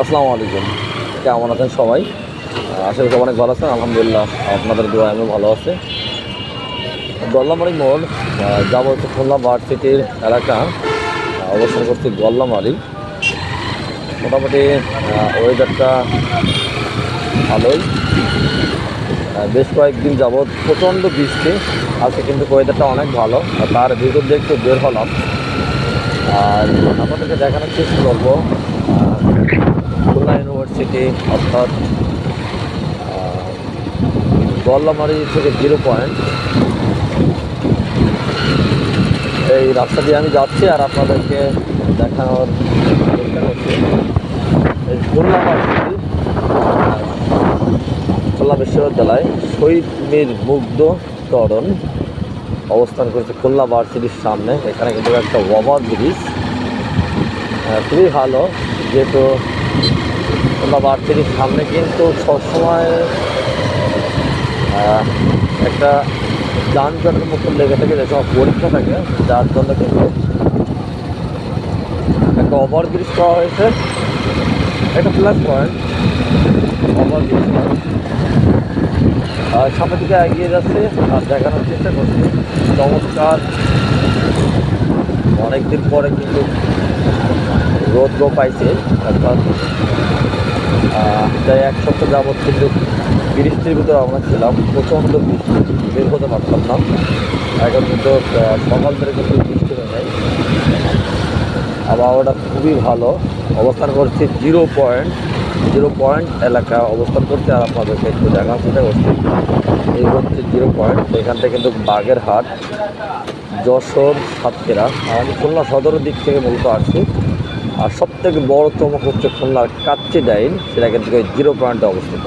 আসসালামু আলাইকুম। কেমন আছেন সবাই? করি অনেক ভালো আছেন। আলহামদুলিল্লাহ, আপনাদের দোয়া আমি ভালো আছে। গল্লামারি মোড় যাব হচ্ছে খুলনা ভার্সিটির এলাকা অবস্থান করছি গল্লামারি। মোটামুটি ওয়েদারটা ভালোই। বেশ কয়েকদিন যাবৎ প্রচণ্ড বৃষ্টি। আজকে কিন্তু ওয়েদারটা অনেক ভালো তার ভিতর দিয়ে একটু বের হলাম। আর আপনাদেরকে দেখানোর চেষ্টা করব। ইউনিভার্সিটি অর্থাৎ গল্লামারি থেকে জিরো পয়েন্ট এই রাস্তা দিয়ে আমি যাচ্ছি আর আপনাদেরকে দেখানোর এই খুলনা বিশ্ববিদ্যালয়, শহীদ মীর মুগ্ধ তরণ অবস্থান করেছে খুলনা ভার্সিটির সামনে। এখানে কিন্তু একটা ওভার ব্রিজ। খুবই ভালো, যেহেতু খুলনা ভার্সিটির সামনে কিন্তু সবসময় একটা যানজটের মতো লেগে থাকে যে সময় পরীক্ষা থাকে যার জন্য কিন্তু একটা ওভার ব্রিজ করা হয়েছে। একটা প্লাস পয়েন্ট ওভার ব্রিজ আর সামনের দিকে এগিয়ে যাচ্ছে আর দেখানোর চেষ্টা করছি। চমৎকার। অনেকদিন পরে কিন্তু রোদ পাইছে আহ, প্রায় এক সপ্তাহ যাবৎ কিন্তু বৃষ্টির ভিতরে আমরা ছিলাম, প্রচণ্ড বৃষ্টি, বের হতে পারতাম না। এখন কিন্তু সকাল থেকে কিন্তু বৃষ্টি হয়ে যায়। আবহাওয়াটা খুবই ভালো। অবস্থান করছি জিরো পয়েন্ট জিরো পয়েন্ট এলাকা অবস্থান করছে, আর আপনাদেরকে একটু দেখার চেষ্টা করছি এই হচ্ছে জিরো পয়েন্ট। এখান থেকে কিন্তু বাগেরহাট, যশোর, সাতক্ষীরা। আর আমি খুলনা সদরের দিক থেকে মূলত আসছি। আর সবথেকে বড় চমক হচ্ছে খুলনার কাচ্চি ডাইন সেটা কিন্তু জিরো পয়েন্টে অবস্থিত।